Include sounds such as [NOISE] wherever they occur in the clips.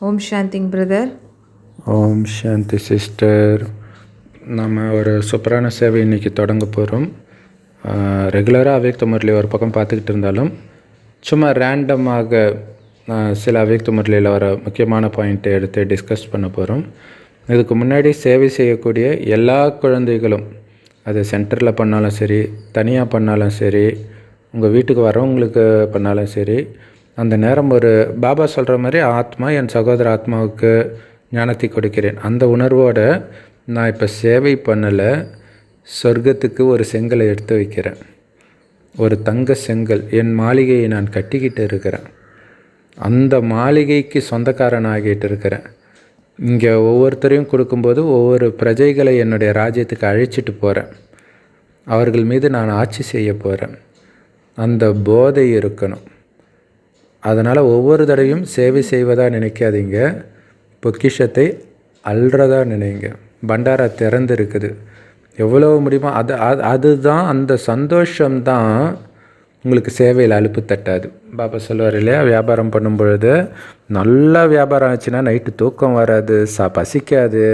ஓம் சாந்திங் brother ஓம் சாந்தி sister நம்ம ஒரு சூப்பரான சேவை இன்றைக்கி தொடங்க போகிறோம் ரெகுலராக அவ்யக்த முரளி ஒரு பக்கம் பார்த்துக்கிட்டு இருந்தாலும் சும்மா ரேண்டமாக சில அவ்யக்த முரளியில் வர முக்கியமான பாயிண்ட்டை எடுத்து டிஸ்கஸ் பண்ண போகிறோம் இதுக்கு முன்னாடி சேவை செய்யக்கூடிய எல்லா குழந்தைகளும் அது சென்டரில் பண்ணாலும் சரி தனியாக பண்ணாலும் சரி உங்கள் வீட்டுக்கு வரவங்களுக்கு பண்ணாலும் சரி அந்த நேரம் ஒரு பாபா சொல்கிற மாதிரி ஆத்மா என் சகோதர ஆத்மாவுக்கு ஞானத்தை கொடுக்கிறேன். அந்த உணர்வோடு நான் இப்போ சேவை பண்ணலை. சொர்க்கத்துக்கு ஒரு செங்கலை எடுத்து வைக்கிறேன். ஒரு தங்க செங்கல். என் மாளிகையை நான் கட்டிக்கிட்டு இருக்கிறேன். அந்த மாளிகைக்கு சொந்தக்காரன் ஆகிட்டு இருக்கிறேன். இங்கே ஒவ்வொருத்தரையும் கொடுக்கும்போது ஒவ்வொரு பிரஜைகளை என்னுடைய ராஜ்யத்துக்கு அழைச்சிட்டு போகிறேன் அவர்கள் மீது நான் ஆட்சி செய்ய போகிறேன் அந்த போதை இருக்கணும். அதனால் ஒவ்வொரு தடவையும் சேவை செய்வதாக நினைக்காதீங்க. பொக்கிஷத்தை அல்றதா நினைங்க. பண்டாரா திறந்து இருக்குது எவ்வளோ முடியுமோ அது அது அதுதான் அந்த சந்தோஷம்தான் உங்களுக்கு சேவையில் அலுப்பு தட்டாது. பாபா சொல்லுவார் இல்லையா? வியாபாரம் பண்ணும் பொழுது நல்லா வியாபாரம் ஆச்சுன்னா நைட்டு தூக்கம் வராது சா பசிக்காது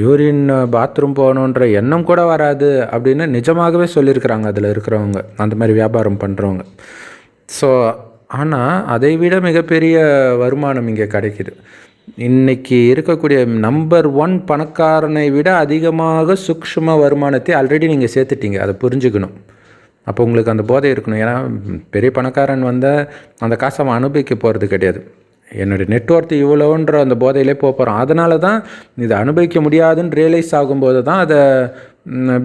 யூரின் பாத்ரூம் போகணுன்ற எண்ணம் கூட வராது அப்படின்னு நிஜமாகவே சொல்லியிருக்கிறாங்க. அதில் இருக்கிறவங்க அந்த மாதிரி வியாபாரம் பண்ணுறவங்க ஸோ ஆனால் அதை விட மிகப்பெரிய வருமானம் இங்கே கிடைக்கிது. இன்றைக்கி இருக்கக்கூடிய நம்பர் ஒன் பணக்காரனை விட அதிகமாக சூக்ஷ்ம வருமானத்தை ஆல்ரெடி நீங்கள் சேர்த்துட்டீங்க. அதை புரிஞ்சுக்கணும். அப்போ உங்களுக்கு அந்த போதை இருக்கணும். ஏன்னா பெரிய பணக்காரன் வந்தால் அந்த காசை அவன் அனுபவிக்க போகிறது கிடையாது. என்னுடைய நெட்ஒர்க் இவ்வளோன்ற அந்த போதையிலே போக போகிறோம் அதனால தான் இதை அனுபவிக்க முடியாதுன்னு ரியலைஸ் ஆகும்போது தான் அதை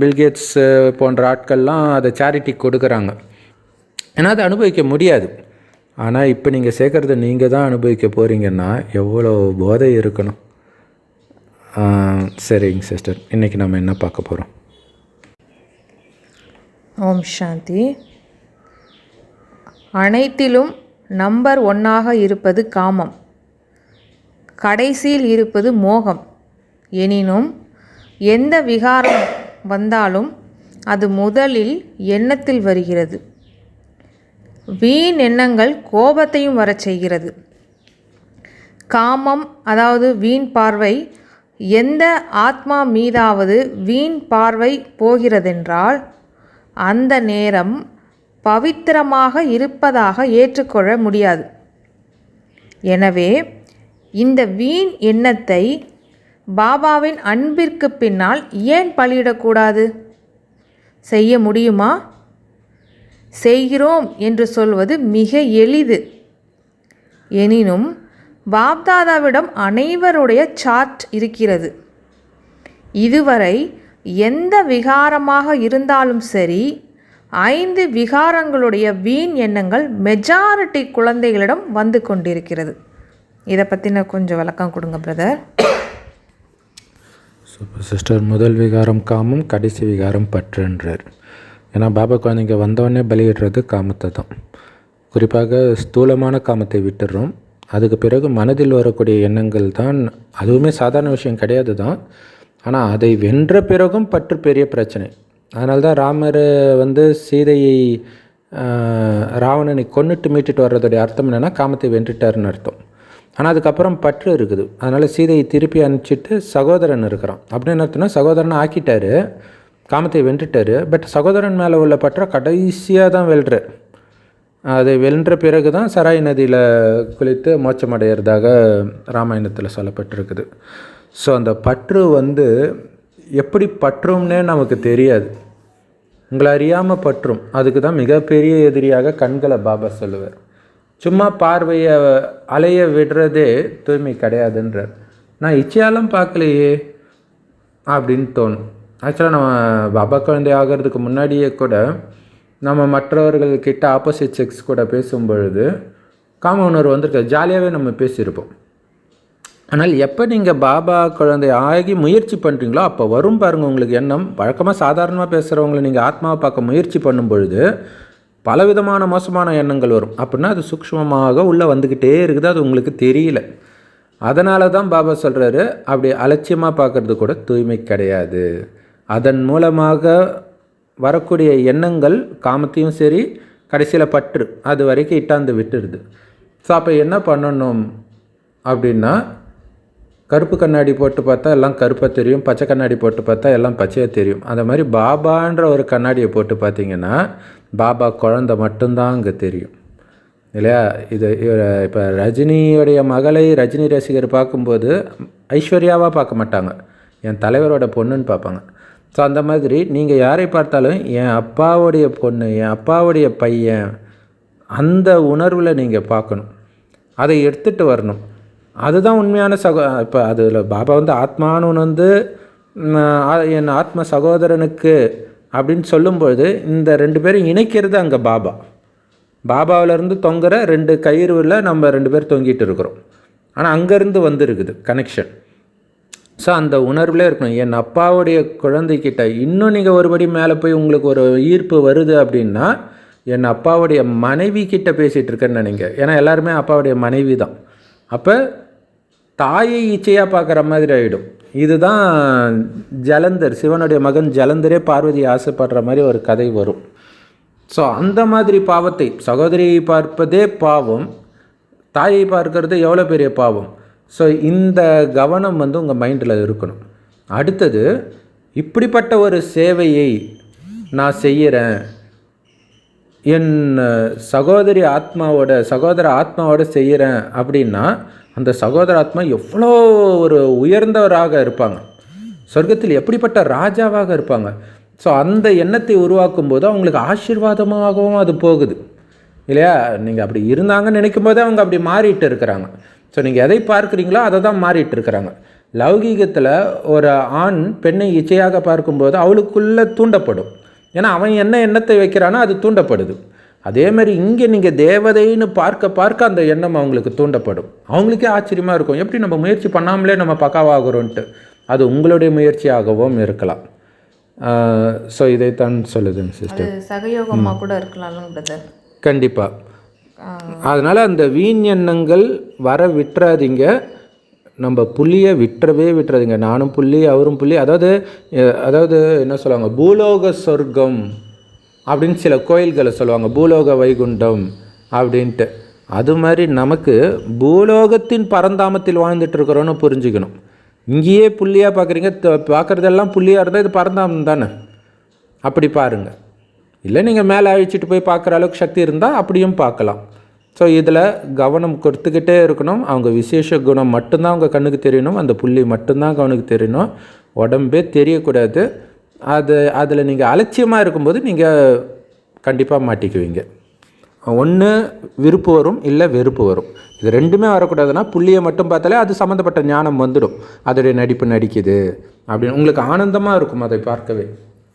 பில்கேட்ஸ் போன்ற ஆட்கள்லாம் அதை சேரிட்டிக்கு கொடுக்குறாங்க. ஏன்னா அதை அனுபவிக்க முடியாது. ஆனால் இப்போ நீங்கள் சேர்க்குறத நீங்கள் தான் அனுபவிக்க போகிறீங்கன்னா எவ்வளோ போதை இருக்கணும். சரிங்க சிஸ்டர் இன்றைக்கி நம்ம என்ன பார்க்க போகிறோம் ஓம் சாந்தி. அனைத்திலும் நம்பர் ஒன்னாக இருப்பது காமம். கடைசியில் இருப்பது மோகம். எனினும் எந்த விகாரம் வந்தாலும் அது முதலில் எண்ணத்தில் வருகிறது. வீண் எண்ணங்கள் கோபத்தையும் வரச் செய்கிறது. காமம் அதாவது வீண் பார்வை எந்த ஆத்மா மீதாவது வீண் பார்வை போகிறதென்றால் அந்த நேரம் பவித்திரமாக இருப்பதாக ஏற்றுக்கொள்ள முடியாது. எனவே இந்த வீண் எண்ணத்தை பாபாவின் அன்பிற்கு பின்னால் ஏன் பலியிடக்கூடாது? செய்ய முடியுமா? செய்கிறோம் என்று சொல்வது மிக எளிது. எனினும் பாப்தாதாவிடம் அனைவருடைய சார்ட் இருக்கிறது. இதுவரை எந்த விகாரமாக இருந்தாலும் சரி ஐந்து விகாரங்களுடைய வீண் எண்ணங்கள் மெஜாரிட்டி குழந்தைகளிடம் வந்து கொண்டிருக்கிறது. இதை பற்றின கொஞ்சம் விளக்கம் கொடுங்க பிரதர் சூப்பர் சிஸ்டர் முதல் விகாரம் காமம் கடைசி விகாரம் பற்றுன்றார். ஏன்னா பாபா குழந்தைங்க வந்தோடனே பலியிடுறது காமத்தை தான். குறிப்பாக ஸ்தூலமான காமத்தை விட்டுடுறோம் அதுக்கு பிறகு மனதில் வரக்கூடிய எண்ணங்கள் தான் அதுவுமே சாதாரண விஷயம் கிடையாது தான். ஆனால் அதை வென்ற பிறகும் பற்று பெரிய பிரச்சனை. அதனால தான் ராமர் வந்து சீதையை ராவணனை கொண்டுட்டு மீட்டுட்டு வர்றதுடைய அர்த்தம் என்னென்னா காமத்தை வென்றுட்டாருன்னு அர்த்தம். ஆனால் அதுக்கப்புறம் பற்று இருக்குது. அதனால் சீதையை திருப்பி அனுப்பிச்சிட்டு சகோதரன் இருக்கிறான். அப்படின்னு அர்த்தம்னா சகோதரனை ஆக்கிட்டாரு. காமத்தை வென்றுட்டார். பட் சகோதரன் மேலே உள்ள பற்ற கடைசியாக தான் வெல்றார் அதை வென்ற பிறகு தான் சராய் நதியில் குளித்து மோச்சமடைகிறதாக ராமாயணத்தில் சொல்லப்பட்டிருக்குது. ஸோ அந்த பற்று வந்து எப்படி பற்றும்னே நமக்கு தெரியாது. உங்களை அறியாமல் பற்றும். அதுக்கு தான் மிகப்பெரிய எதிரியாக கண்களை பாபா சொல்லுவார். சும்மா பார்வையை அலைய விடுறதே தூய்மை கிடையாதுன்றார். நான் இச்சையாலும் பார்க்கலையே அப்படின்னு தோணும். ஆக்சுவலாக நம்ம பாபா குழந்தை ஆகிறதுக்கு முன்னாடியே கூட நம்ம மற்றவர்கள்கிட்ட ஆப்போசிட் செக்ஸ் கூட பேசும்பொழுது காம உணர்வு ஜாலியாகவே நம்ம பேசியிருப்போம். ஆனால் எப்போ நீங்கள் பாபா குழந்தை ஆகி முயற்சி பண்ணுறீங்களோ அப்போ வரும் பாருங்கள் உங்களுக்கு எண்ணம். வழக்கமாக சாதாரணமாக பேசுகிறவங்கள நீங்கள் ஆத்மாவை பார்க்க முயற்சி பண்ணும் பொழுது பலவிதமான மோசமான எண்ணங்கள் வரும். அப்படின்னா அது சூக்ஷ்மமாக உள்ளே வந்துக்கிட்டே இருக்குது. அது உங்களுக்கு தெரியல. அதனால தான் பாபா சொல்கிறாரு அப்படி அலட்சியமாக பார்க்குறது கூட தூய்மை கிடையாது. அதன் மூலமாக வரக்கூடிய எண்ணங்கள் காமத்தையும் சரி கடைசியில் பற்று அது வரைக்கும் இட்டாந்து விட்டுடுது ஸோ அப்போ என்ன பண்ணணும் அப்படின்னா கருப்பு கண்ணாடி போட்டு பார்த்தா எல்லாம் கருப்பாக தெரியும் பச்சை கண்ணாடி போட்டு பார்த்தா எல்லாம் பச்சையாக தெரியும். அந்த மாதிரி பாபான்ற ஒரு கண்ணாடியை போட்டு பார்த்தீங்கன்னா பாபா குழந்தை மட்டும்தான் அங்கே தெரியும். இல்லையா? இது இப்போ ரஜினியுடைய மகளை ரஜினி ரசிகர் பார்க்கும்போது ஐஸ்வர்யாவாக பார்க்க மாட்டாங்க. என் தலைவரோட பொண்ணுன்னு பார்ப்பாங்க. ஸோ அந்த மாதிரி நீங்கள் யாரை பார்த்தாலும் என் அப்பாவுடைய பொண்ணு என் அப்பாவுடைய பையன் அந்த உணர்வில் நீங்கள் பார்க்கணும். அதை எடுத்துகிட்டு வரணும். அதுதான் உண்மையான சகோ இப்போ அதில் பாபா வந்து ஆத்மானு வந்து என் ஆத்ம சகோதரனுக்கு அப்படின்னு சொல்லும்பொழுது இந்த ரெண்டு பேரும் இணைக்கிறது அங்கே பாபா. பாபாவிலேருந்து தொங்குற ரெண்டு கயிறுவில் நம்ம ரெண்டு பேர் தொங்கிட்டு இருக்கிறோம். ஆனால் அங்கேருந்து வந்துருக்குது கனெக்ஷன் ஸோ அந்த உணர்வில் இருக்கணும். என் அப்பாவுடைய குழந்தைக்கிட்ட இன்னும் நீங்கள் ஒருபடி மேலே போய் உங்களுக்கு ஒரு ஈர்ப்பு வருது அப்படின்னா என் அப்பாவுடைய மனைவி கிட்ட பேசிகிட்டு இருக்கேன்னு நினைங்க. ஏன்னா எல்லாருமே அப்பாவுடைய மனைவி தான் அப்போ தாயை இச்சையாக பார்க்குற மாதிரி ஆகிடும் இதுதான் ஜலந்தர் சிவனுடைய மகன் ஜலந்தரே பார்வதி ஆசைப்படுற மாதிரி ஒரு கதை வரும். ஸோ அந்த மாதிரி பாவத்தை சகோதரியை பார்ப்பதே பாவம் தாயை பார்க்கறது எவ்வளோ பெரிய பாவம்? ஸோ இந்த கவனம் வந்து உங்கள் மைண்டில் இருக்கணும். அடுத்தது இப்படிப்பட்ட ஒரு சேவையை நான் செய்கிறேன் என் சகோதரி ஆத்மாவோட சகோதர ஆத்மாவோட செய்கிறேன் அப்படின்னா அந்த சகோதர ஆத்மா எவ்வளோ ஒரு உயர்ந்தவராக இருப்பாங்க. சொர்க்கத்தில் எப்படிப்பட்ட ராஜாவாக இருப்பாங்க. ஸோ அந்த எண்ணத்தை உருவாக்கும் போது அவங்களுக்கு ஆசீர்வாதமாகவும் அது போகுது. இல்லையா? நீங்கள் அப்படி இருந்தாங்கன்னு நினைக்கும் போதே அவங்க அப்படி மாறிட்டு இருக்கிறாங்க. ஸோ நீங்கள் எதை பார்க்குறீங்களோ அதை தான் மாறிட்டு இருக்கிறாங்க லௌகீகத்தில் ஒரு ஆண் பெண்ணை இச்சையாக பார்க்கும்போது அவளுக்குள்ளே தூண்டப்படும். ஏன்னா அவன் என்ன எண்ணத்தை வைக்கிறானோ அது தூண்டப்படுது. அதே மாதிரி இங்கே நீங்கள் தேவதைன்னு பார்க்க பார்க்க அந்த எண்ணம் அவங்களுக்கு தூண்டப்படும். அவங்களுக்கே ஆச்சரியமாக இருக்கும். எப்படி நம்ம முயற்சி பண்ணாமலே நம்ம பக்காவாகிறோன்ட்டு. அது உங்களுடைய முயற்சியாகவும் இருக்கலாம். ஸோ இதைத்தான் சொல்லுதுங்க சிஸ்டர் சகயோகமாக கூட இருக்கலாம்ல பிரதர் கண்டிப்பாக அதனால் அந்த வீண் எண்ணங்கள் வர விட்டுறாதீங்க. நம்ம புள்ளியை விட்டுறவே விட்டுறதுங்க. நானும் புள்ளி அவரும் புள்ளி. அதாவது அதாவது என்ன சொல்லுவாங்க? பூலோக சொர்க்கம் அப்படின்னு சில கோயில்களை சொல்லுவாங்க. பூலோக வைகுண்டம் அப்படின்ட்டு. அது மாதிரி நமக்கு பூலோகத்தின் பரந்தாமத்தில் வாழ்ந்துட்டு இருக்கிறோன்னு புரிஞ்சுக்கணும். இங்கேயே புள்ளியாக பார்க்குறீங்க. பார்க்குறதெல்லாம் புள்ளியாக இருந்தால் இது பரந்தாமம் தானே? அப்படி பாருங்கள் இல்லை நீங்கள் மேலே அழிச்சிட்டு போய் பார்க்குற அளவுக்கு சக்தி இருந்தால் அப்படியும் பார்க்கலாம். ஸோ இதில் கவனம் கொடுத்துக்கிட்டே இருக்கணும். அவங்க விசேஷ குணம் மட்டும்தான் அவங்க கண்ணுக்கு தெரியணும். அந்த புள்ளி மட்டும்தான் கவனுக்கு தெரியணும். உடம்பே தெரியக்கூடாது. அது அதில் நீங்கள் அலட்சியமாக இருக்கும்போது நீங்கள் கண்டிப்பாக மாட்டிக்குவீங்க. ஒன்று விருப்பு வரும் இல்லை வெறுப்பு வரும். இது ரெண்டுமே வரக்கூடாதுன்னா புள்ளியை மட்டும் பார்த்தாலே அது சம்மந்தப்பட்ட ஞானம் வந்துடும். அதோடைய நடிப்பு நடிக்குது. அப்படின்னு உங்களுக்கு ஆனந்தமாக இருக்கும் அதை பார்க்கவே.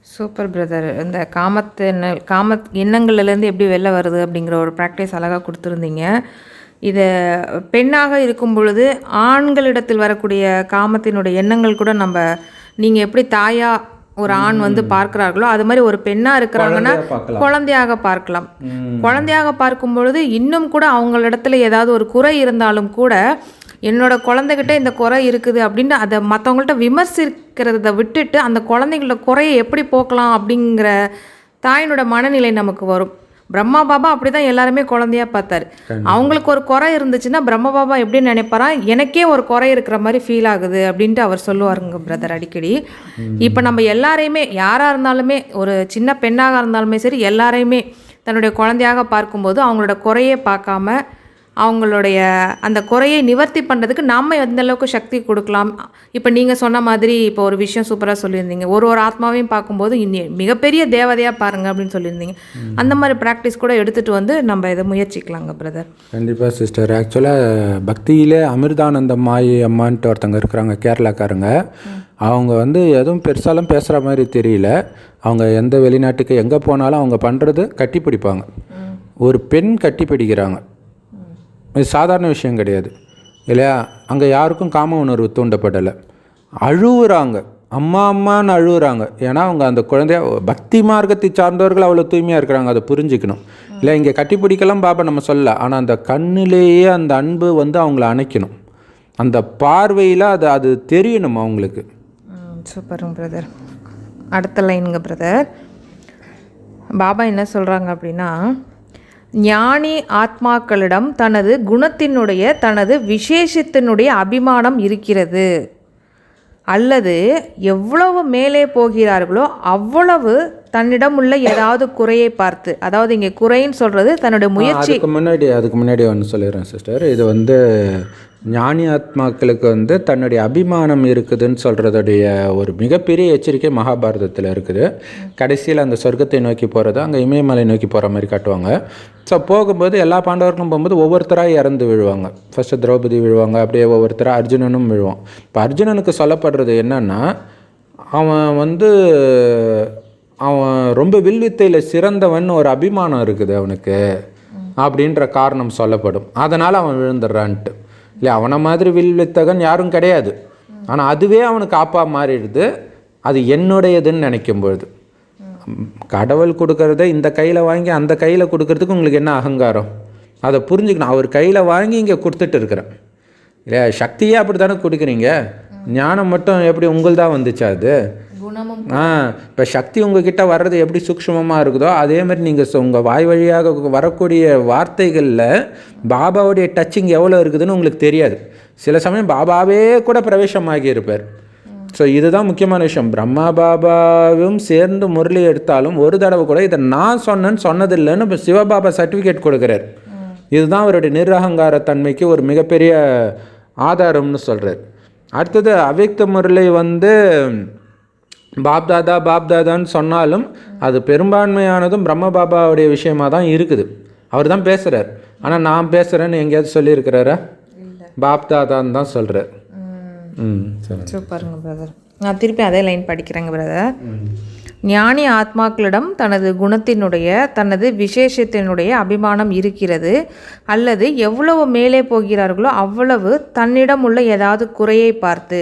சூப்பர் பிரதர் இந்த காமத்து எண்ண- காம எண்ணங்கள்லேருந்து எப்படி வெளில வருது அப்படிங்கிற ஒரு ப்ராக்டிஸ் அழகாக கொடுத்துருந்தீங்க. இதை பெண்ணாக இருக்கும் பொழுது ஆண்களிடத்தில் வரக்கூடிய காமத்தினுடைய எண்ணங்கள் கூட நம்ம நீங்கள் எப்படி தாயா ஒரு ஆண் வந்து பார்க்கிறார்களோ அது மாதிரி ஒரு பெண்ணா இருக்கிறாங்கன்னா. குழந்தையாக பார்க்கலாம். குழந்தையாக பார்க்கும் பொழுது இன்னும் கூட அவங்களிடத்துல ஏதாவது ஒரு குறை இருந்தாலும் கூட என்னோட குழந்தைகிட்ட இந்த குறை இருக்குது அப்படின்னு அதை மற்றவங்கள்ட்ட விமர்சிக்கிறத விட்டுட்டு அந்த குழந்தைங்களோட குறையை எப்படி போக்கலாம் அப்படிங்கிற தாயினோட மனநிலை நமக்கு வரும். பிரம்மா பாபா அப்படிதான் எல்லாருமே குழந்தையா பார்த்தாரு. அவங்களுக்கு ஒரு குறை இருந்துச்சுன்னா பிரம்ம பாபா எப்படி நினைப்பாரா? எனக்கே ஒரு குறை இருக்கிற மாதிரி ஃபீல் ஆகுது அப்படின்ட்டு அவர் சொல்லுவாருங்க பிரதர் அடிக்கடி. இப்போ நம்ம எல்லாரையுமே யாராக இருந்தாலுமே ஒரு சின்ன பெண்ணாக இருந்தாலுமே சரி எல்லாரையுமே தன்னுடைய குழந்தையாக பார்க்கும்போது அவங்களோட குறையே பார்க்காம அவங்களுடைய அந்த குறையை நிவர்த்தி பண்ணுறதுக்கு நம்ம எந்த அளவுக்கு சக்தி கொடுக்கலாம்? இப்போ நீங்கள் சொன்ன மாதிரி இப்போ ஒரு விஷயம் சூப்பராக சொல்லியிருந்தீங்க. ஒரு ஒரு ஆத்மாவையும் பார்க்கும்போது இன்னி மிகப்பெரிய தேவதையாக பாருங்க அப்படின்னு சொல்லியிருந்தீங்க. அந்த மாதிரி ப்ராக்டிஸ் கூட எடுத்துகிட்டு வந்து நம்ம இதை முயற்சிக்கலாங்க பிரதர் கண்டிப்பாக சிஸ்டர் ஆக்சுவலாக பக்தியிலே அமிர்தானந்த மாயி அம்மான்ட்டு ஒருத்தங்க இருக்கிறாங்க கேரளாக்காரங்க. அவங்க வந்து எதுவும் பெருசாலும் பேசுகிற மாதிரி தெரியல. அவங்க எந்த வெளிநாட்டுக்கு எங்கே போனாலும் அவங்க பண்ணுறது கட்டி பிடிப்பாங்க. ஒரு பெண் கட்டி பிடிக்கிறாங்க. இது சாதாரண விஷயம் கிடையாது இல்லையா? அங்கே யாருக்கும் காம உணர்வு தூண்டப்படலை. அழுவுறாங்க. அம்மா அம்மான்னு அழுகுறாங்க ஏன்னா அவங்க அந்த குழந்தைய பக்தி மார்க்கத்தை சார்ந்தவர்கள் அவ்வளோ தூய்மையாக இருக்கிறாங்க. அதை புரிஞ்சுக்கணும். இல்லை இங்கே கட்டிப்பிடிக்கலாம் பாபா நம்ம சொல்ல ஆனால் அந்த கண்ணிலேயே அந்த அன்பு வந்து அவங்கள அணைக்கணும். அந்த பார்வையில் அது அது தெரியணும் அவங்களுக்கு. சூப்பருங்க பிரதர் அடுத்த லைனுங்க பிரதர் பாபா என்ன சொல்கிறாங்க அப்படின்னா ஞானி ஆத்மாக்களிடம் தனது குணத்தினுடைய தனது விசேஷத்தினுடைய அபிமானம் இருக்கிறது. அல்லது எவ்வளவு மேலே போகிறார்களோ அவ்வளவு தன்னிடம் உள்ள ஏதாவது குறையை பார்த்து அதாவது இங்கே குறைன்னு சொல்றது தன்னுடைய முயற்சி முன்னாடி அதுக்கு முன்னாடி ஒன்று சொல்லிடுறேன் சிஸ்டர். இது வந்து ஞானி ஆத்மாக்களுக்கு வந்து தன்னுடைய அபிமானம் இருக்குதுன்னு சொல்கிறதுடைய ஒரு மிகப்பெரிய எச்சரிக்கை மகாபாரதத்தில் இருக்குது. கடைசியில் அந்த சொர்க்கத்தை நோக்கி போகிறது அங்கே இமயமலை நோக்கி போகிற மாதிரி காட்டுவாங்க. ஸோ போகும்போது எல்லா பாண்டவர்களும் போகும்போது ஒவ்வொருத்தராக இறந்து விழுவாங்க. ஃபஸ்ட்டு திரௌபதி விழுவாங்க அப்படியே ஒவ்வொருத்தராக அர்ஜுனனும் விழுவான். இப்போ அர்ஜுனனுக்கு சொல்லப்படுறது என்னன்னா அவன் வந்து அவன் ரொம்ப வில்வித்தையில் சிறந்தவன் ஒரு அபிமானம் இருக்குது அவனுக்கு அப்படின்ற காரணம் சொல்லப்படும். அதனால் அவன் விழுந்துடுறான்ட்டு. இல்லை அவனை மாதிரி வில்வித்தகன் யாரும் கிடையாது. ஆனால் அதுவே அவனுக்கு ஆப்பா மாறிடுது. அது என்னுடையதுன்னு நினைக்கும் பொழுது. கடவுள் கொடுக்கறத இந்த கையில் வாங்கி அந்த கையில் கொடுக்கறதுக்கு உங்களுக்கு என்ன அகங்காரம்? அதை புரிஞ்சுக்கணும். அவர் கையில் வாங்கி இங்கே கொடுத்துட்டு இருக்கிறேன். இல்லையா? சக்தியே அப்படி தானே கொடுக்குறீங்க? ஞானம் மட்டும் எப்படி உங்கள்தான் வந்துச்சா அது? குணமும் ஆ இப்போ சக்தி உங்ககிட்ட வர்றது எப்படி சூக்ஷ்மமாக இருக்குதோ அதே மாதிரி நீங்கள் உங்கள் வாய் வழியாக வரக்கூடிய வார்த்தைகளில் பாபாவுடைய டச்சிங் எவ்வளோ இருக்குதுன்னு உங்களுக்கு தெரியாது. சில சமயம் பாபாவே கூட பிரவேசமாகி இருப்பார். ஸோ இதுதான் முக்கியமான விஷயம். பிரம்மா பாபாவும் சேர்ந்து முரளி எடுத்தாலும் ஒரு தடவை கூட இதை நான் சொன்னேன்னு சொன்னதில்லைன்னு இப்போ சிவபாபா சர்டிஃபிகேட் கொடுக்குறார். இதுதான் அவருடைய நிரகங்கார தன்மைக்கு ஒரு மிகப்பெரிய ஆதாரம்னு சொல்கிறார் அடுத்தது அவ்யக்த முரளி வந்து பாப்தாதா பாப்தாதான்னு சொன்னாலும் அது பெரும்பான்மையானதும் பிரம்ம பாபாவுடைய விஷயமா தான் இருக்குது. அவர் தான் பேசுகிறார் ஆனால் நான் பேசுகிறேன்னு எங்கேயாவது சொல்லியிருக்கிறாரா? பாப்தாதான்னு தான் சொல்கிறார் ம். சூப்பருங்க பிரதர் நான் திருப்பி அதே லைன் படிக்கிறேங்க பிரதர் ஞானி ஆத்மாக்களிடம் தனது குணத்தினுடைய தனது விசேஷத்தினுடைய அபிமானம் இருக்கிறது. அல்லது எவ்வளவு மேலே போகிறார்களோ அவ்வளவு தன்னிடம் உள்ள ஏதாவது குறையை பார்த்து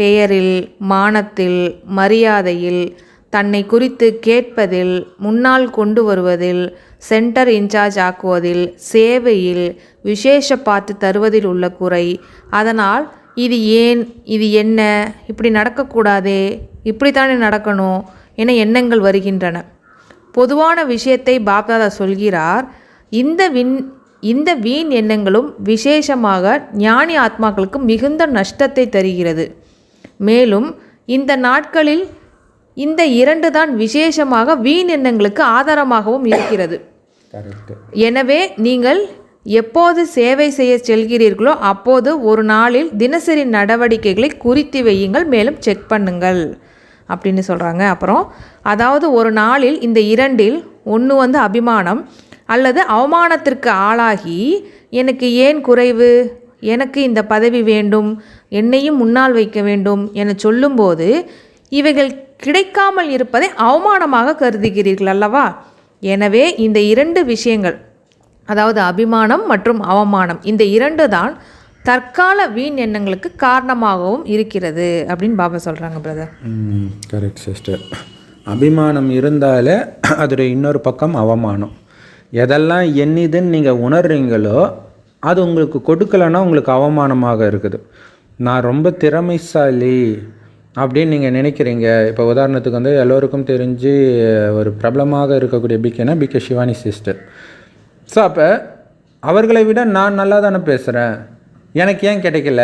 பெயரில் மானத்தில் மரியாதையில் தன்னை குறித்து கேட்பதில் முன்னால் கொண்டு வருவதில் சென்டர் இன்சார்ஜ் ஆக்குவதில் சேவையில் விசேஷ பார்த்து தருவதில் உள்ள குறை. அதனால் இது ஏன் இது என்ன இப்படி நடக்கக்கூடாதே இப்படித்தானே நடக்கணும் என எண்ணங்கள் வருகின்றன. பொதுவான விஷயத்தை பாப்தாதா சொல்கிறார் இந்த வின் இந்த வீண் எண்ணங்களும் விசேஷமாக ஞானி ஆத்மாக்களுக்கு மிகுந்த நஷ்டத்தை தருகிறது. மேலும் இந்த நாட்களில் இந்த இரண்டு தான் விசேஷமாக வீண் எண்ணங்களுக்கு ஆதாரமாகவும் இருக்கிறது. எனவே நீங்கள் எப்போது சேவை செய்ய செல்கிறீர்களோ அப்போது ஒரு நாளில் தினசரி நடவடிக்கைகளை குறித்து வையுங்கள் மேலும் செக் பண்ணுங்கள் அப்படின்னு சொல்கிறாங்க அப்புறம் அதாவது ஒரு நாளில் இந்த இரண்டில் ஒன்று வந்து அபிமானம் அல்லது அவமானத்திற்கு ஆளாகி எனக்கு ஏன் குறைவு? எனக்கு இந்த பதவி வேண்டும். என்னையும் முன்னால் வைக்க வேண்டும் என சொல்லும்போது இவைகள் கிடைக்காமல் இருப்பதை அவமானமாக கருதுகிறீர்கள் அல்லவா? எனவே இந்த இரண்டு விஷயங்கள் அதாவது அபிமானம் மற்றும் அவமானம் இந்த இரண்டு தான் தற்கால வீண் எண்ணங்களுக்கு காரணமாகவும் இருக்கிறது அப்படின்னு பாபா சொல்கிறாங்க பிரதர் கரெக்ட் சிஸ்டர் அபிமானம் இருந்தாலே அதோட இன்னொரு பக்கம் அவமானம். எதெல்லாம் என்னதுன்னு நீங்கள் உணர்றீங்களோ அது உங்களுக்கு கொடுக்கலன்னா உங்களுக்கு அவமானமாக இருக்குது. நான் ரொம்ப திறமைசாலி அப்படின்னு நீங்கள் நினைக்கிறீங்க. இப்போ உதாரணத்துக்கு வந்து எல்லோருக்கும் தெரிஞ்சு ஒரு பிரபலமாக இருக்கக்கூடிய பிகேனா பிகே சிவானி சிஸ்டர் ஸோ அப்போ அவர்களை விட நான் நல்லா தானே பேசுகிறேன் எனக்கு ஏன் கிடைக்கல?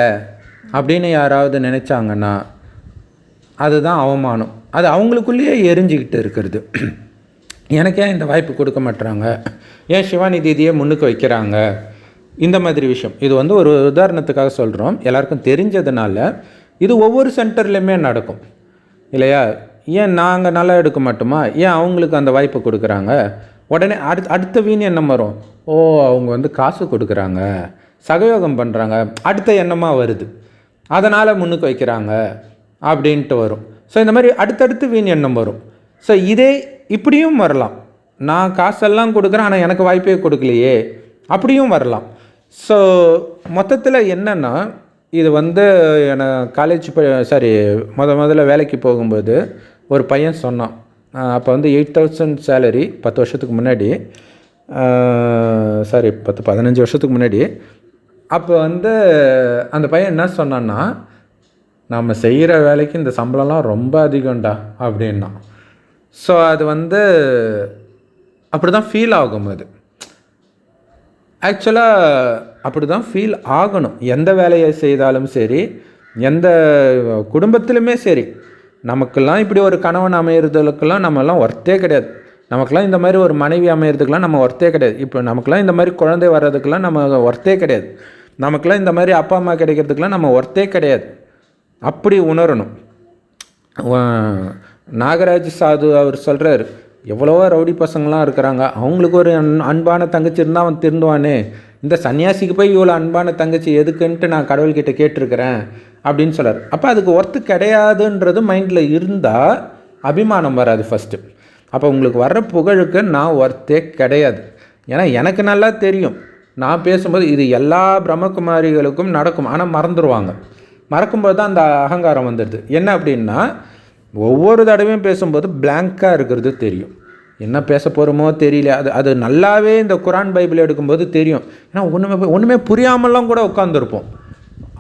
அப்படின்னு யாராவது நினச்சாங்கன்னா அதுதான் அவமானம். அது அவங்களுக்குள்ளேயே எரிஞ்சுக்கிட்டு இருக்கிறது. [CLEARS THROAT] எனக்கு ஏன் இந்த வாய்ப்பு கொடுக்க மாட்டுறாங்க ஏன் சிவானி தீதியை முன்னுக்கு வைக்கிறாங்க? இந்த மாதிரி விஷயம். இது வந்து ஒரு உதாரணத்துக்காக சொல்கிறோம் எல்லாருக்கும் தெரிஞ்சதுனால இது ஒவ்வொரு சென்டர்லையுமே நடக்கும். இல்லையா? ஏன் நாங்கள் நல்லா எடுக்க மாட்டோமா? ஏன் அவங்களுக்கு அந்த வாய்ப்பு கொடுக்குறாங்க? உடனே அடுத்த அடுத்த வீண் எண்ணம் வரும். ஓ அவங்க வந்து காசு கொடுக்குறாங்க. சகயோகம் பண்ணுறாங்க அடுத்த எண்ணமாக வருது. அதனால் முன்னுக்கு வைக்கிறாங்க. அப்படின்ட்டு வரும். ஸோ இந்த மாதிரி அடுத்தடுத்து வீண் எண்ணம் வரும். ஸோ இதே இப்படியும் வரலாம். நான் காசெல்லாம் கொடுக்குறேன் ஆனால் எனக்கு வாய்ப்பே கொடுக்கலையே. அப்படியும் வரலாம். ஸோ மொத்தத்தில் என்னென்னா இது வந்து எனக்கு காலேஜ் சாரி முத முதல்ல வேலைக்கு போகும்போது ஒரு பையன் சொன்னான். அப்போ வந்து எயிட் தௌசண்ட் சேலரி பத்து வருஷத்துக்கு முன்னாடி. சாரி பத்து பதினஞ்சு வருஷத்துக்கு முன்னாடி. அப்போ வந்து அந்த பையன் என்ன சொன்னான்னா நம்ம செய்கிற வேலைக்கு இந்த சம்பளம்லாம் ரொம்ப அதிகம்டா அப்படின்னா. ஸோ அது வந்து அப்படி தான் ஃபீல் ஆகும் அது. ஆக்சுவலாக அப்படி தான் ஃபீல் ஆகணும். எந்த வேலையை செய்தாலும் சரி எந்த குடும்பத்திலுமே சரி நமக்கெல்லாம் இப்படி ஒரு கணவன் அமையிறதுக்கெல்லாம் நம்மலாம் ஒர்த்தே கிடையாது. நமக்கெல்லாம் இந்த மாதிரி ஒரு மனைவி அமையிறதுக்கெலாம் நம்ம ஒர்த்தே கிடையாது. இப்போ நமக்கெல்லாம் இந்த மாதிரி குழந்தை வர்றதுக்கெல்லாம் நம்ம ஒர்த்தே கிடையாது. நமக்கெல்லாம் இந்த மாதிரி அப்பா அம்மா கிடைக்கிறதுக்கெலாம் நம்ம ஒர்த்தே கிடையாது. அப்படி உணரணும். நாகராஜ் சாது அவர் சொல்கிறார் எவ்வளவோ ரவுடி பசங்களாம் இருக்கிறாங்க. அவங்களுக்கு ஒரு அன் அன்பான தங்கச்சி இருந்தால் அவன் திருந்துவானே. இந்த சன்னியாசிக்கு போய் இவ்வளோ அன்பான தங்கச்சி எதுக்குன்ட்டு நான் கடவுள்கிட்ட கேட்டிருக்கிறேன் அப்படின்னு சொல்கிறார் அப்போ அதுக்கு ஒர்த்து கிடையாதுன்றது மைண்டில் இருந்தால் அபிமானம் வராது ஃபஸ்ட்டு அப்போ உங்களுக்கு வர்ற புகழுக்கு நான் ஒர்த்தே கிடையாது. ஏன்னா எனக்கு நல்லா தெரியும். நான் பேசும்போது இது எல்லா பிரம்மகுமாரிகளுக்கும் நடக்கும். ஆனால் மறந்துடுவாங்க மறக்கும்போது தான் அந்த அகங்காரம் வந்துடுது. என்ன அப்படின்னா ஒவ்வொரு தடவையும் பேசும்போது பிளாங்காக இருக்கிறது தெரியும். என்ன பேச போகிறோமோ தெரியல. அது அது நல்லாவே இந்த குரான் பைபிள் எடுக்கும்போது தெரியும். ஏன்னா ஒன்றுமே ஒன்றுமே புரியாமலாம் கூட உட்காந்துருப்போம்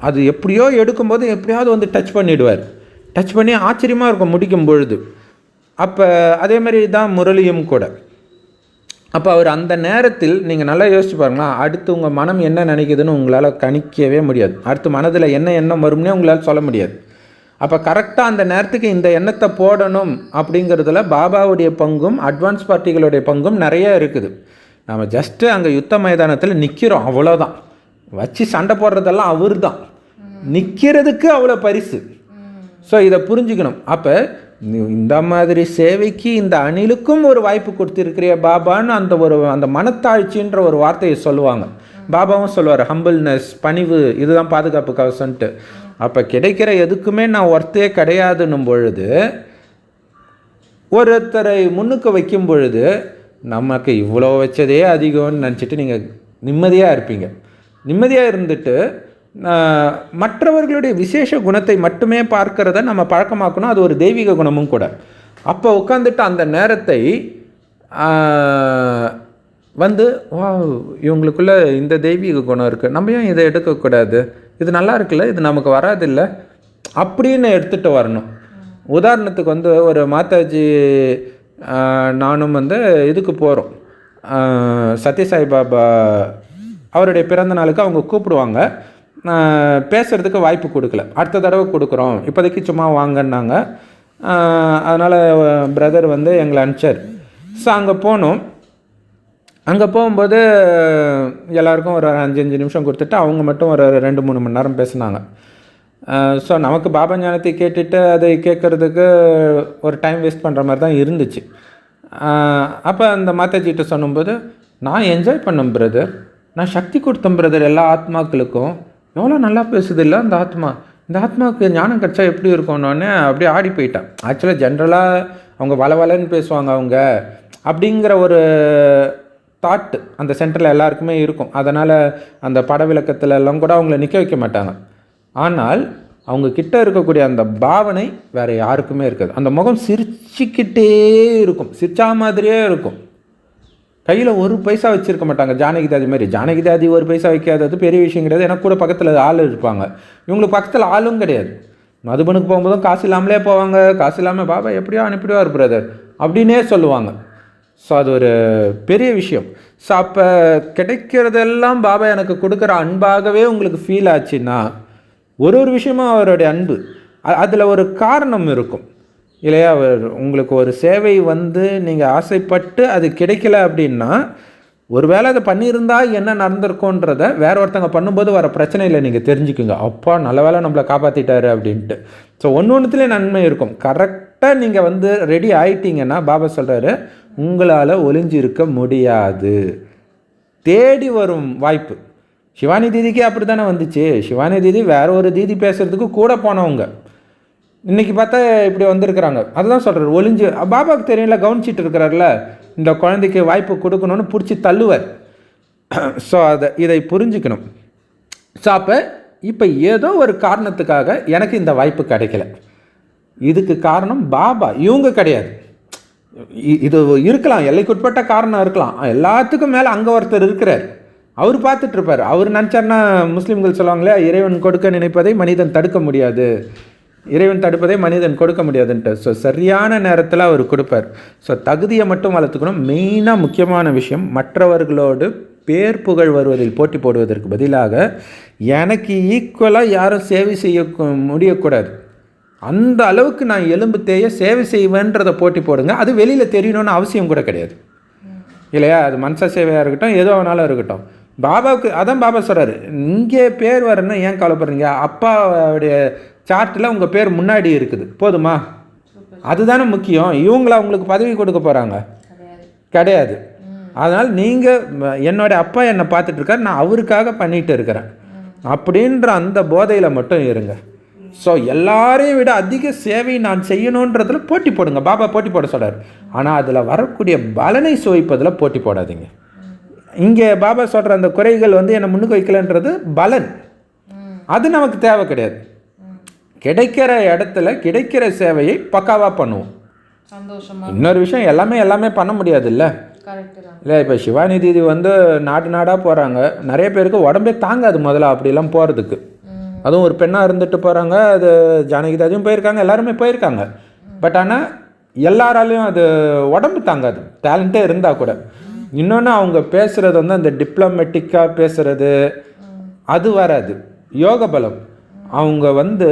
அது எப்படியோ எடுக்கும்போது எப்படியாவது வந்து டச் பண்ணிவிடுவார் டச் பண்ணி ஆச்சரியமாக இருக்கும் முடிக்கும் பொழுது. அப்போ அதே மாதிரி தான் முரளியும் கூட. அப்போ அவர் அந்த நேரத்தில் நீங்கள் நல்லா யோசிச்சு பாருங்களேன் அடுத்து உங்கள் மனம் என்ன நினைக்குதுன்னு உங்களால் கணிக்கவே முடியாது. அடுத்து மனதில் என்ன எண்ணம் வரும்னே உங்களால் சொல்ல முடியாது. அப்போ கரெக்டாக அந்த நேரத்துக்கு இந்த எண்ணத்தை போடணும் அப்படிங்கிறதுல பாபாவுடைய பங்கும் அட்வான்ஸ் பார்ட்டிகளுடைய பங்கும் நிறைய இருக்குது. நம்ம ஜஸ்ட்டு அங்கே யுத்த மைதானத்தில் நிற்கிறோம் அவ்வளோதான் வச்சு சண்டை போடுறதெல்லாம் அவர் தான் நிற்கிறதுக்கு அவ்வளோ பரிசு. ஸோ இதை புரிஞ்சுக்கணும். அப்போ இந்த மாதிரி சேவைக்கு இந்த அணிலுக்கும் ஒரு வாய்ப்பு கொடுத்துருக்கிறிய பாபான்னு அந்த ஒரு அந்த மனத்தாழ்ச்சின்ற ஒரு வார்த்தையை சொல்லுவாங்க. பாபாவும் சொல்லுவார் ஹம்பிள்னஸ் பணிவு இதுதான் பாதுகாப்பு கவசன்ட்டு அப்போ கிடைக்கிற எதுக்குமே நான் ஒர்த்தே கிடையாதுன்னும் பொழுது ஒருத்தரை முன்னுக்கு வைக்கும் பொழுது நமக்கு இவ்வளோ வச்சதே அதிகம்னு நினச்சிட்டு நீங்கள் நிம்மதியாக இருப்பீங்க. நிம்மதியாக இருந்துட்டு மற்றவர்களுடைய விசேஷ குணத்தை மட்டுமே பார்க்கிறத நம்ம பழக்கமாக்கணும். அது ஒரு தெய்வீக குணமும் கூட. அப்போ உட்காந்துட்டு அந்த நேரத்தை வந்து வா இவங்களுக்குள்ள இந்த தெய்வீக குணம் இருக்குது நம்ம ஏன் இதை எடுக்கக்கூடாது? இது நல்லா இருக்குல்ல இது நமக்கு வராதில்ல. அப்படின்னு எடுத்துகிட்டு வரணும். உதாரணத்துக்கு வந்து ஒரு மாதாஜி நானும் வந்து இதுக்கு போகிறோம் சத்யசாய் பாபா அவருடைய பிறந்த நாளுக்கு அவங்க கூப்பிடுவாங்க. பேசுகிறதுக்கு வாய்ப்பு கொடுக்கல. அடுத்த தடவை கொடுக்குறோம். இப்போதைக்கு சும்மா வாங்கன்னாங்க. அதனால் பிரதர் வந்து எங்களை அனுப்பிச்சார். ஸோ அங்கே போனோம். அங்கே போகும்போது எல்லாருக்கும் ஒரு அஞ்சு அஞ்சு நிமிஷம் கொடுத்துட்டு அவங்க மட்டும் ஒரு ரெண்டு மூணு மணி நேரம் பேசுனாங்க. ஸோ நமக்கு பாபா ஞானத்தை கேட்டுட்டு அதை கேட்குறதுக்கு ஒரு டைம் வேஸ்ட் பண்ணுற மாதிரி தான் இருந்துச்சு. அப்போ அந்த மாதாஜிகிட்ட சொன்னும்போது நான் என்ஜாய் பண்ணேன் பிரதர் நான் சக்தி கொடுத்தேன் பிரதர் எல்லா ஆத்மாக்களுக்கும். எவ்வளோ நல்லா பேசுது இல்லை அந்த ஆத்மா. இந்த ஆத்மாவுக்கு ஞானம் கிடச்சா எப்படி இருக்கும்னோடனே அப்படியே ஆடி போயிட்டேன். ஆக்சுவலாக ஜென்ரலாக அவங்க வளவலன்னு பேசுவாங்க அவங்க. அப்படிங்கிற ஒரு தாட்டு அந்த சென்டரில் எல்லாருக்குமே இருக்கும். அதனால் அந்த பட விளக்கத்துல எல்லாம் கூட அவங்கள நிற்க வைக்க மாட்டாங்க. ஆனால் அவங்க கிட்ட இருக்கக்கூடிய அந்த பாவனை வேறு யாருக்குமே இருக்காது. அந்த முகம் சிரிச்சுக்கிட்டே இருக்கும். சிரிச்சா மாதிரியே இருக்கும். கையில் ஒரு பைசா வச்சுருக்க மாட்டாங்க. ஜானகி தாதி மாதிரி. ஜானகி தாதி ஒரு பைசா வைக்காதது பெரிய விஷயம் கிடையாது. எனக்கு கூட பக்கத்தில் ஆள் இருப்பாங்க. இவங்களுக்கு பக்கத்தில் ஆளும் கிடையாது. மதுபனுக்கு போகும்போதும் காசு இல்லாமலே போவாங்க. காசு இல்லாமல் பாபா எப்படியோ அனுப்பிடுவார் பிரதர் அப்படின்னே சொல்லுவாங்க. ஸோ அது ஒரு பெரிய விஷயம். ஸோ அப்போ கிடைக்கிறதெல்லாம் பாபா எனக்கு கொடுக்குற அன்பாகவே உங்களுக்கு ஃபீல் ஆச்சுன்னா ஒரு ஒரு விஷயமும் அவருடைய அன்பு. அதில் ஒரு காரணம் இருக்கும். இல்லையா? அவர் உங்களுக்கு ஒரு சேவை வந்து நீங்கள் ஆசைப்பட்டு அது கிடைக்கல அப்படின்னா ஒருவேளை அதை பண்ணியிருந்தா என்ன நடந்திருக்கோன்றத வேற ஒருத்தங்க பண்ணும்போது வர பிரச்சனையில் நீங்கள் தெரிஞ்சுக்குங்க. அப்பா நல்ல வேளை நம்மளை காப்பாற்றிட்டாரு அப்படின்ட்டு. ஸோ ஒன்று ஒன்றுத்துலேயே நன்மை இருக்கும். கரெக்டாக நீங்கள் வந்து ரெடி ஆயிட்டீங்கன்னா பாபா சொல்கிறாரு உங்களால் ஒளிஞ்சு இருக்க முடியாது. தேடி வரும் வாய்ப்பு. சிவானி தீதிக்கே அப்படி தானே வந்துச்சு. சிவானி தீதி வேற ஒரு தீதி பேசுகிறதுக்கு கூட போனவங்க. இன்னைக்கு பார்த்தா இப்படி வந்திருக்கிறாங்க. அதுதான் சொல்கிறார் ஒளிஞ்சு பாபாவுக்கு தெரியல கவனிச்சிட்டு இருக்கிறார்ல இந்த குழந்தைக்கு வாய்ப்பு கொடுக்கணும்னு பிடிச்சி தள்ளுவார். [CLEARS THROAT] ஸோ அதை இதை புரிஞ்சுக்கணும். ஸோ அப்போ இப்போ ஏதோ ஒரு காரணத்துக்காக எனக்கு இந்த வாய்ப்பு கிடைக்கல. இதுக்கு காரணம் பாபா. இவங்க கிடையாது. இது இருக்கலாம் எல்லைக்குட்பட்ட காரணம் இருக்கலாம். எல்லாத்துக்கும் மேலே அங்கே ஒருத்தர் இருக்கிறார். அவர் பார்த்துட்டு இருப்பார் அவர் நினச்சார்னா முஸ்லீம்கள் சொல்லுவாங்களே இறைவன் கொடுக்க நினைப்பதை மனிதன் தடுக்க முடியாது. இறைவன் தடுப்பதை மனிதன் கொடுக்க முடியாதுன்ட்டு. ஸோ சரியான நேரத்தில் அவர் கொடுப்பார். ஸோ தகுதியை மட்டும் வளர்த்துக்கணும். மெயினாக முக்கியமான விஷயம் மற்றவர்களோடு பேர் புகழ் வருவதில் போட்டி போடுவதற்கு பதிலாக எனக்கு ஈக்குவலாக யாரும் சேவை செய்ய முடியக்கூடாது. அந்த அளவுக்கு நான் எலும்பு தேய சேவை செய்வேன்றதை போட்டி போடுங்க. அது வெளியில் தெரியணும்னு அவசியம் கூட கிடையாது. இல்லையா? அது மனச சேவையாக இருக்கட்டும் எது வேணாலும் இருக்கட்டும். பாபாவுக்கு அதான் பாபா சொல்கிறாரு இங்கே பேர் வரணும்னா ஏன் கவலைப்படுறீங்க? அப்பாவுடைய சார்ட்டில் உங்கள் பேர் முன்னாடி இருக்குது. போதுமா? அதுதானே முக்கியம். இவங்கள அவங்களுக்கு பதவி கொடுக்க போகிறாங்க கிடையாது. அதனால் நீங்கள் என்னோட அப்பா என்னை பார்த்துட்டு இருக்காரு. நான் அவருக்காக பண்ணிகிட்டு இருக்கிறேன். அப்படின்ற அந்த போதையில் மட்டும் இருங்க. ஸோ எல்லாரையும் விட அதிக சேவை நான் செய்யணுன்றதுல போட்டி போடுங்க. பாபா போட்டி போட சொல்றாரு. ஆனால் அதில் வரக்கூடிய பலனை சுவைப்பதில் போட்டி போடாதீங்க. இங்கே பாபா சொல்கிற அந்த குறைகள் வந்து என்னை முன்னுக்கு வைக்கலன்றது பலன். அது நமக்கு தேவை கிடையாது. கிடைக்கிற இடத்துல கிடைக்கிற சேவையை பக்காவாக பண்ணுவோம். இன்னொரு விஷயம் எல்லாமே எல்லாமே பண்ண முடியாதுல்ல? கரெக்டு தான். இல்லை இப்போ சிவானி தீதி வந்து நாட்டு நாடாக போகிறாங்க நிறைய பேருக்கு உடம்பே தாங்காது முதல்ல அப்படிலாம் போகிறதுக்கு அதுவும் ஒரு பெண்ணாக இருந்துட்டு போகிறாங்க அது ஜானகிதாஜும் போயிருக்காங்க எல்லாருமே போயிருக்காங்க. பட் ஆனால் எல்லாராலையும் அது உடம்பு தாங்காது. டேலண்ட்டே இருந்தால் கூட. இன்னொன்று அவங்க பேசுகிறது வந்து அந்த டிப்ளமேட்டிக்காக பேசுகிறது அது வராது. யோக பலம். அவங்க வந்து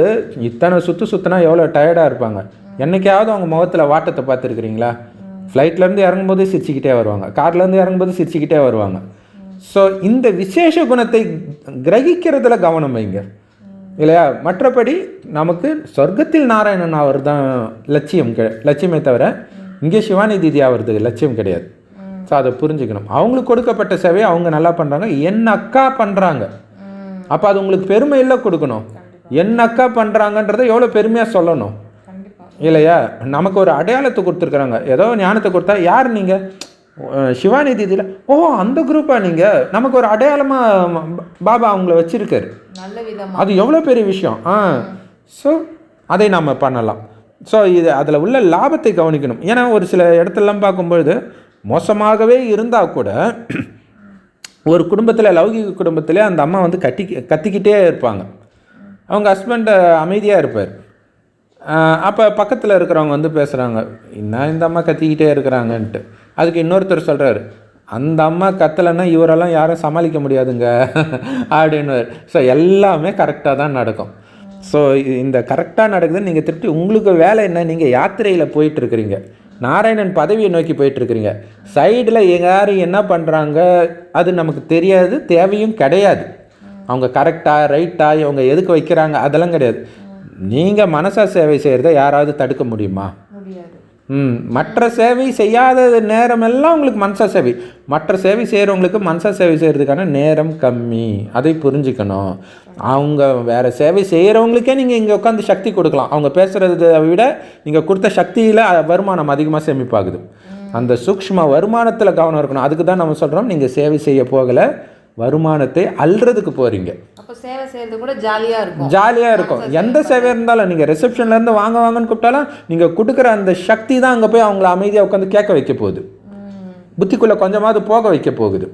இத்தனை சுற்று சுற்றினா எவ்வளோ டயர்டாக இருப்பாங்க. என்னைக்காவது அவங்க முகத்தில் வாட்டத்தை பார்த்துருக்குறீங்களா? ஃப்ளைட்லேருந்து இறங்கும்போது சிரிச்சுக்கிட்டே வருவாங்க. கார்லேருந்து இறங்கும்போது சிரிச்சுக்கிட்டே வருவாங்க. ஸோ இந்த விசேஷ குணத்தை கிரகிக்கிறதுல கவனம் வைங்க. இல்லையா? மற்றபடி நமக்கு சொர்க்கத்தில் நாராயணன் அவர் தான் லட்சியம் கெ லட்சியமே தவிர இங்கே சிவானி தீதி ஆகிறது லட்சியம் கிடையாது. ஸோ அதை புரிஞ்சுக்கணும். அவங்களுக்கு கொடுக்கப்பட்ட சேவையை அவங்க நல்லா பண்ணுறாங்க என் அக்கா பண்ணுறாங்க அப்போ அது உங்களுக்கு பெருமையில் கொடுக்கணும். என் அக்கா பண்ணுறாங்கன்றதை எவ்வளோ பெருமையாக சொல்லணும். இல்லையா? நமக்கு ஒரு அடையாளத்தை கொடுத்துருக்குறாங்க. ஏதோ ஞானத்தை கொடுத்தா யார் நீங்கள் சிவானி தீதியில் ஓ அந்த குரூப்பா நீங்கள் நமக்கு ஒரு அடையாளமாக பாபா அவங்கள வச்சுருக்காரு. அது எவ்வளோ பெரிய விஷயம். ஆ. ஸோ அதை நாம் பண்ணலாம். ஸோ இது அதில் உள்ள லாபத்தை கவனிக்கணும். ஏன்னா ஒரு சில இடத்துலலாம் பார்க்கும்பொழுது மோசமாகவே இருந்தால் கூட ஒரு குடும்பத்தில் லௌகிக குடும்பத்திலே அந்த அம்மா வந்து கட்டி கத்திக்கிட்டே இருப்பாங்க. அவங்க ஹஸ்பண்ட் அமைதியாக இருப்பார். அப்போ பக்கத்தில் இருக்கிறவங்க வந்து பேசுகிறாங்க என்ன இந்த அம்மா கத்திக்கிட்டே இருக்கிறாங்கன்ட்டு. அதுக்கு இன்னொருத்தர் சொல்கிறார் அந்த அம்மா கத்தலைன்னா இவரெல்லாம் யாரும் சமாளிக்க முடியாதுங்க. [LAUGHS] அப்படின்னு ஸோ எல்லாமே கரெக்டாக தான் நடக்கும். ஸோ இந்த கரெக்டாக நடக்குதுன்னு நீங்கள் திருப்பி உங்களுக்கு வேலை என்ன? நீங்கள் யாத்திரையில் போயிட்டுருக்குறீங்க. நாராயணன் பதவியை நோக்கி போயிட்டுருக்குறீங்க. சைடில் யாரும் என்ன பண்ணுறாங்க அது நமக்கு தெரியாது தேவையும் கிடையாது. அவங்க கரெக்டாக ரைட்டாக இவங்க எதுக்கு வைக்கிறாங்க? அதெல்லாம் கிடையாது. நீங்கள் மனசா சேவை செய்கிறத யாராவது தடுக்க முடியுமா? மற்ற சேவை செய்யாத நேரமெல்லாம் உங்களுக்கு மனசா சேவை. மற்ற சேவை செய்கிறவங்களுக்கு மனசா சேவை செய்கிறதுக்கான நேரம் கம்மி. அதை புரிஞ்சுக்கணும். அவங்க வேறு சேவை செய்கிறவங்களுக்கே நீங்கள் இங்கே உட்காந்து சக்தி கொடுக்கலாம். அவங்க பேசுகிறத விட நீங்கள் கொடுத்த சக்தியில் வருமானம் அதிகமாக சேமிப்பாகுது. அந்த சூக்ஷ்ம வருமானத்தில் கவனம் இருக்கணும். அதுக்கு தான் நம்ம சொல்கிறோம் நீங்கள் சேவை செய்ய போகலை வருமானத்தை அல்றதுக்கு போகிறீங்க அப்போ சேவை செய்யறது கூட ஜாலியா இருக்கும். ஜாலியாக இருக்கும். எந்த சேவை இருந்தாலும் நீங்கள் ரிசப்ஷன்லேருந்து வாங்க வாங்கன்னு கூப்பிட்டாலும் நீங்கள் கொடுக்குற அந்த சக்தி தான் அங்கே போய் அவங்கள அமைதியாக உட்காந்து கேட்க வைக்க போகுது. புத்திக்குள்ளே கொஞ்சமாவது போக வைக்க போகுது.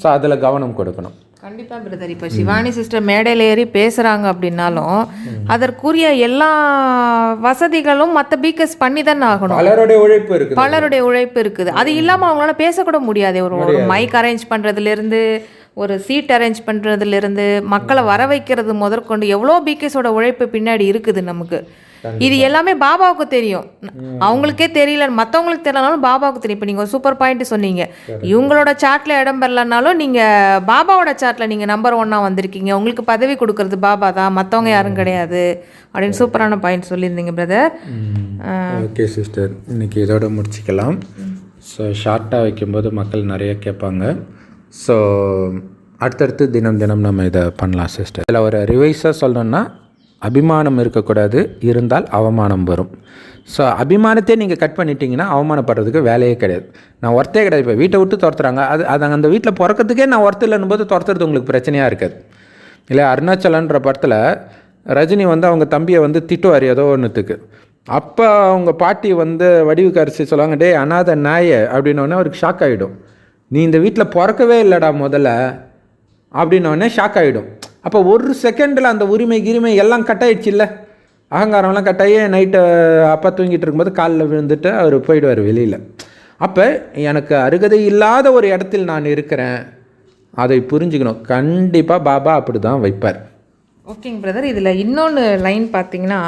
ஸோ அதில் கவனம் கொடுக்கணும். கண்டிப்பா பிரதர். இப்போ சிவானி சிஸ்டர் மேடையில் ஏறி பேசுறாங்க அப்படின்னாலும் அதற்குரிய எல்லா வசதிகளும் மற்ற பீக்கர்ஸ் பண்ணி தானே ஆகணும். பலருடைய உழைப்பு இருக்குது. பலருடைய உழைப்பு இருக்குது. அது இல்லாம அவங்களால பேசக்கூட முடியாது. ஒரு ஒரு மைக் அரேஞ்ச் பண்றதுல இருந்து ஒரு சீட் அரேஞ்ச் பண்றதுல இருந்து மக்களை வர வைக்கிறது முதற்கொண்டு எவ்வளோ பீக்கர்ஸோட உழைப்பு பின்னாடி இருக்குது நமக்கு. இது எல்லாமே பாபாவுக்கு தெரியும். அவங்களுக்கே தெரியல. மற்றவங்களுக்கு தெரியலனாலும் பாபாவுக்கு தெரியும். இப்போ நீங்கள் ஒரு சூப்பர் பாயிண்ட் சொன்னீங்க. இவங்களோட சார்ட்ல இடம் பெறலனாலும் நீங்கள் பாபாவோட சார்ட்ல நீங்கள் நம்பர் ஒன்னாக வந்திருக்கீங்க. உங்களுக்கு பதவி கொடுக்கறது பாபா தான். மற்றவங்க யாரும் கிடையாது. அப்படின்னு சூப்பரான பாயிண்ட் சொல்லியிருந்தீங்க பிரதர் ஓகே சிஸ்டர் இன்னைக்கு இதோட முடிச்சுக்கலாம். ஸோ ஷார்ட்டாக வைக்கும்போது மக்கள் நிறைய கேட்பாங்க. ஸோ அடுத்தடுத்து தினம் தினம் நம்ம இதை பண்ணலாம் சிஸ்டர் இதில் ஒரு ரிவைஸாக சொல்லணும்னா அபிமானம் இருக்கக்கூடாது இருந்தால் அவமானம் வரும். ஸோ அபிமானத்தையே நீங்கள் கட் பண்ணிட்டீங்கன்னா அவமானப்படுறதுக்கு வேலையே கிடையாது. நான் ஒர்த்தே கிடையாது. இப்போ வீட்டை விட்டு துரத்துறாங்க. அது அது அந்த வீட்டில் பிறக்கிறதுக்கே நான் ஒர்த்து இல்லைன்னு போது துரத்துறது உங்களுக்கு பிரச்சனையாக இருக்காது. இல்லை அருணாச்சலன்ற படத்தில் ரஜினி வந்து அவங்க தம்பியை வந்து திட்டுவார் ஏதோ ஒன்றுத்துக்கு அப்போ அவங்க பாட்டி வந்து வடிவுக்கரிசி சொல்லுவாங்க டேய் அனாதை நாய அப்படின்னோடனே அவருக்கு ஷாக் ஆகிடும் நீ இந்த வீட்டில் பிறக்கவே இல்லைடா முதல்ல அப்படின்னோடனே ஷாக் ஆகிடும் அப்போ ஒரு செகண்டில் அந்த உரிமை கிரிமை எல்லாம் கட் ஆயிடுச்சுல்ல அகங்காரம்லாம் கட்டாயி நைட்டு அப்பா தூங்கிட்டு இருக்கும்போது காலில் விழுந்துட்டு அவர் போயிடுவார் வெளியில். அப்போ எனக்கு அருகதை இல்லாத ஒரு இடத்தில் நான் இருக்கிறேன். அதை புரிஞ்சுக்கணும். கண்டிப்பாக பாபா அப்படி தான் வைப்பார். ஓகேங்க பிரதர் இதில் இன்னொன்று லைன் பார்த்தீங்கன்னா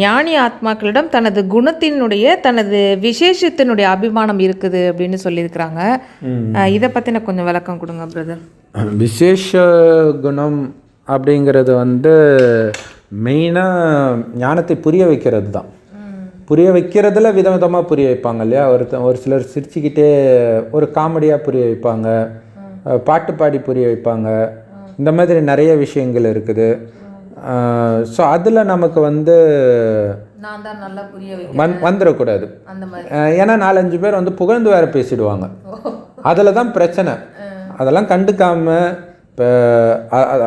ஞானி ஆத்மாக்களிடம் தனது குணத்தினுடைய தனது விசேஷத்தினுடைய அபிமானம் இருக்குது அப்படின்னு சொல்லியிருக்கிறாங்க. இதை பற்றின கொஞ்சம் விளக்கம் கொடுங்க பிரதர் விசேஷ குணம் அப்படிங்கிறது வந்து மெயினாக ஞானத்தை புரிய வைக்கிறது தான். புரிய வைக்கிறதுல விதவிதமாக புரிய வைப்பாங்க இல்லையா? ஒருத்த ஒரு சிலர் சிரிச்சுக்கிட்டே ஒரு காமெடியாக புரிய வைப்பாங்க. பாட்டு பாடி புரிய வைப்பாங்க. இந்த மாதிரி நிறைய விஷயங்கள் இருக்குது. ஸோ அதில் நமக்கு வந்து வந் வந்துடக்கூடாது. அந்த மாதிரி. அஹ் ஏன்னா நாலஞ்சு பேர் வந்து புகழ்ந்து வேற பேசிடுவாங்க. அதில் தான் பிரச்சனை. அதெல்லாம் கண்டுக்காம இப்போ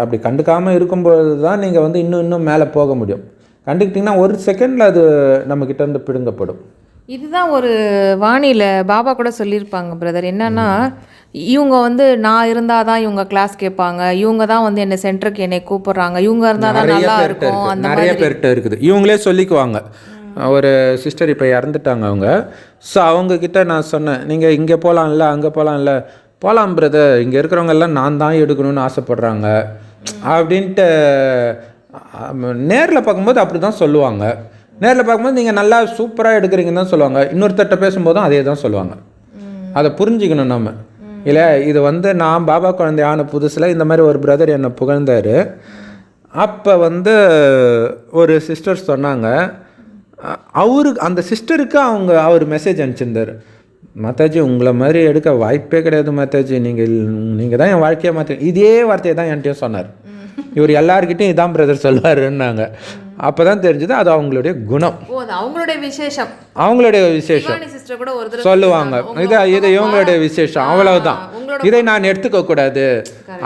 அப்படி கண்டுக்காம இருக்கும்பொழுது தான் நீங்கள் வந்து இன்னும் இன்னும் மேலே போக முடியும். கண்டுக்கிட்டிங்கன்னா ஒரு செகண்டில் அது நம்மக்கிட்ட இருந்து பிடுங்கப்படும். இதுதான் ஒரு வாணியில் பாபா கூட சொல்லியிருப்பாங்க பிரதர் என்னன்னா இவங்க வந்து நான் இருந்தால் தான் இவங்க கிளாஸ் கேட்பாங்க. இவங்க தான் வந்து என்னை சென்டருக்கு என்னை கூப்பிடுறாங்க. இவங்க இருந்தால் தான் நல்லா இருக்கும். இருக்கு. அந்த நிறைய பேர்கிட்ட இருக்குது. இவங்களே சொல்லிக்குவாங்க. ஒரு சிஸ்டர் இப்போ இறந்துட்டாங்க அவங்க. ஸோ அவங்கக்கிட்ட நான் சொன்னேன் நீங்கள் இங்கே போகலாம்ல அங்கே போகலாம்ல போகலாம் பிரதர் இங்கே இருக்கிறவங்க எல்லாம் நான் தான் எடுக்கணும்னு ஆசைப்பட்றாங்க. அப்படின்ட்டு நேரில் பார்க்கும்போது அப்படி தான் சொல்லுவாங்க. நேரில் பார்க்கும்போது நீங்கள் நல்லா சூப்பராக எடுக்கிறீங்கன்னு தான் சொல்லுவாங்க. இன்னொருத்தர்கிட்ட பேசும்போதும் அதே தான் சொல்லுவாங்க அதை புரிஞ்சுக்கணும் நம்ம. இல்லை இது வந்து நான் பாபா குழந்தை ஆன புதுசில் இந்த மாதிரி ஒரு பிரதர் என்னை புகழ்ந்தார். அப்போ வந்து ஒரு சிஸ்டர் சொன்னாங்க. அவருக்கு அந்த சிஸ்டருக்கு அவங்க அவர் மெசேஜ் அனுப்பிச்சிருந்தார். மாதாஜி உங்களை மாதிரி எடுக்க வாய்ப்பே கிடையாது மாதாஜி. நீங்கள் நீங்கள் தான் என் வாழ்க்கையை மாற்றி இதே வார்த்தையை தான் என்கிட்டயும் சொன்னார். இவர் எல்லார்கிட்டையும் இதான் பிரதர் சொல்லுவாருன்னாங்க அப்போ தான் தெரிஞ்சது அது அவங்களுடைய குணம். அவங்களுடைய விசேஷம். அவங்களுடைய விசேஷம். சொல்லுவாங்க. இது இது இவங்களுடைய விசேஷம். அவ்வளவுதான். இதை நான் எடுத்துக்க கூடாது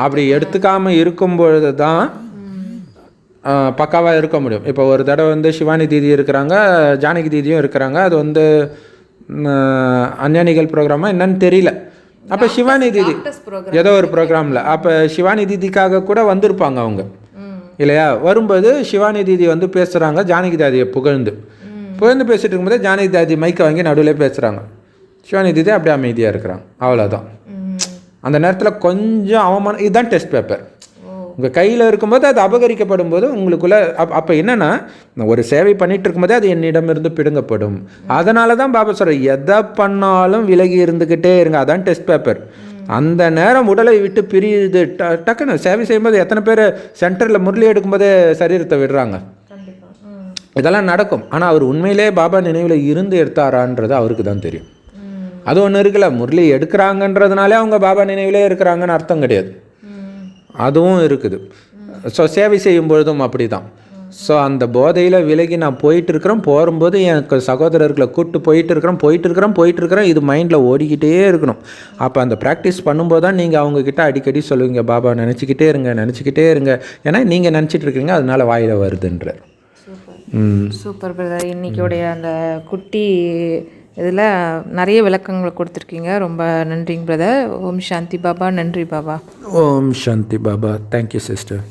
அப்படி எடுத்துக்காம இருக்கும் பொழுது தான் பக்காவாக இருக்க முடியும். இப்போ ஒரு தடவை வந்து சிவானி தீதி இருக்கிறாங்க ஜானகி தீதியும் இருக்கிறாங்க. அது வந்து அஞ்ஞானிகள் ப்ரோக்ராமா என்னன்னு தெரியல. அப்போ சிவானி தீதி ஏதோ ஒரு ப்ரோக்ராமில் அப்போ சிவானி தீதிக்காக கூட வந்திருப்பாங்க அவங்க. இல்லையா? வரும்போது சிவானி தீதி வந்து பேசுகிறாங்க ஜானகி தாதியை புகழ்ந்து. புகழ்ந்து பேசிட்டு இருக்கும்போது ஜானகி தாதி மைக்கை வாங்கி நடுவில் பேசுகிறாங்க சிவானி தீதி அப்படியே அமைதியாக இருக்கிறாங்க அவ்வளோதான் அந்த நேரத்தில் கொஞ்சம் அவமானம் இதுதான் டெஸ்ட் பேப்பர் உங்கள் கையில் இருக்கும்போது அது அபகரிக்கப்படும் போது உங்களுக்குள்ள அப் அப்போ என்னென்னா ஒரு சேவை பண்ணிட்டு இருக்கும்போதே அது என்னிடமிருந்து பிடுங்கப்படும். அதனால தான் பாபா சொல்ற எதை பண்ணாலும் விலகி இருந்துக்கிட்டே இருங்க. அதான் டெஸ்ட் பேப்பர் அந்த நேரம் உடலை விட்டு பிரியுது. ட டக்குன்னு சேவை செய்யும்போது எத்தனை பேர் சென்டரில் முரளி எடுக்கும்போதே சரீரத்தை விடுறாங்க. இதெல்லாம் நடக்கும். ஆனால் அவர் உண்மையிலே பாபா நினைவில் இருந்து எடுத்தாரான்றது அவருக்கு தான் தெரியும். அது ஒன்று இருக்குல்ல முரளி எடுக்கிறாங்கன்றதுனாலே அவங்க பாபா நினைவிலே இருக்கிறாங்கன்னு அர்த்தம் கிடையாது. அதுவும் இருக்குது. ஸோ சேவை செய்யும் பொழுதும் அப்படி தான் ஸோ அந்த போதையில் விலகி நான் போயிட்டு இருக்கிறேன் போகும்போது எனக்கு சகோதரர்களை கூப்பிட்டு போயிட்டு இருக்கிறோம் போயிட்டு போயிட்டு இருக்கிறோம் இது மைண்டில் ஓடிக்கிட்டே இருக்கணும். அப்போ அந்த ப்ராக்டிஸ் பண்ணும்போது தான் நீங்கள் அவங்கக்கிட்ட அடிக்கடி சொல்லுவீங்க பாபா நினச்சிக்கிட்டே இருங்க நினச்சிக்கிட்டே இருங்க. ஏன்னா நீங்கள் நினச்சிட்டு இருக்கீங்க அதனால வாயில் வருதுன்றார். சூப்பர். பிரதர் இன்னைக்குடைய அந்த குட்டி இதில் நிறைய விளக்கங்கள் கொடுத்துருக்கீங்க. ரொம்ப நன்றிங்க பிரதர் ஓம் சாந்தி பாபா நன்றி பாபா. ஓம் சாந்தி பாபா. Thank you sister